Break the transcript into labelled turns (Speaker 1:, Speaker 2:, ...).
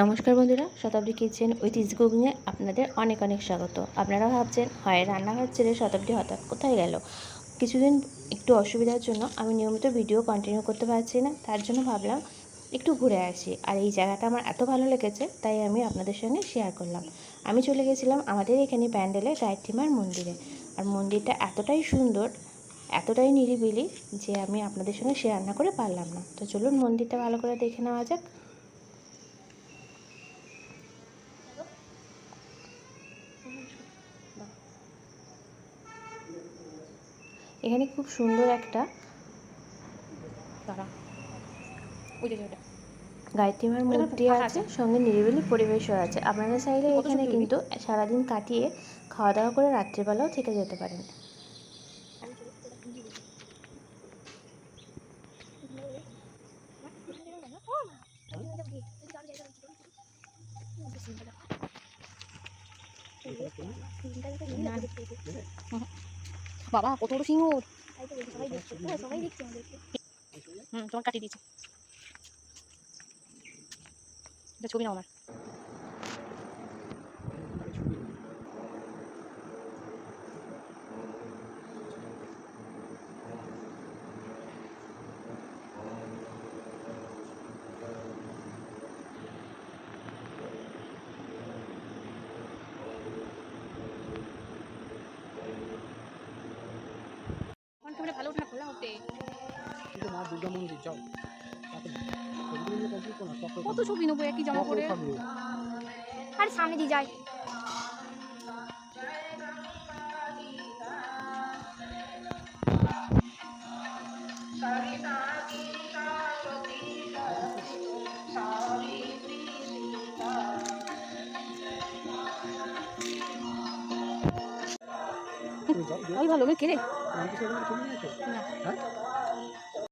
Speaker 1: নমস্কার বন্ধুরা, শতাব্দী kitchen is কুকিংয়ে আপনাদের অনেক অনেক স্বাগত। আপনারা ভাবছেন, হয় রান্নাঘর ছেড়ে শতাব্দী হঠাৎ কোথায় গেল? কিছুদিন একটু অসুবিধার জন্য আমি নিয়মিত ভিডিও কন্টিনিউ করতে পারছি না, তার জন্য ভাবলাম একটু ঘুরে আসি। আর এই জায়গাটা আমার এত ভালো লেগেছে, তাই আমি আপনাদের সঙ্গে শেয়ার করলাম। আমি চলে গেছিলাম আমাদের এখানে প্যান্ডেলে গায়ত্রীমার মন্দিরে। আর মন্দিরটা এতটাই সুন্দর, এতটাই নিরিবিলি যে আমি আপনাদের সঙ্গে শেয়ার না করে পারলাম না। তো চলুন মন্দিরটা ভালো করে দেখে নেওয়া যাক। এখানে খুব সুন্দর একটা গায়ত্রীমার মূর্তি আছে
Speaker 2: আছে।
Speaker 1: সঙ্গে নিরিবিলি পরিবেশও আছে। আপনারা চাইলে এখানে কিন্তু সারাদিন কাটিয়ে খাওয়া দাওয়া করে রাত্রিবেলাও থেকে যেতে পারেন।
Speaker 2: বাবা কত বড় সিংহ? হুম তোমার কাটিয়ে দিয়েছি। ছবি নাও আমার ওখান থেকে ভালো ওঠে না খোলা ওঠে
Speaker 3: কিন্তু মা দুর্গা মন্দির যাও করো
Speaker 2: কত ছবি নেব একই জামা পরে
Speaker 4: আরে সামনে দিয়ে যাই।
Speaker 2: ওই ভালো মেয়ে কে রে
Speaker 3: তুমি কি সেখানে ছবি নিয়েছো?
Speaker 2: না।
Speaker 3: হ্যাঁ?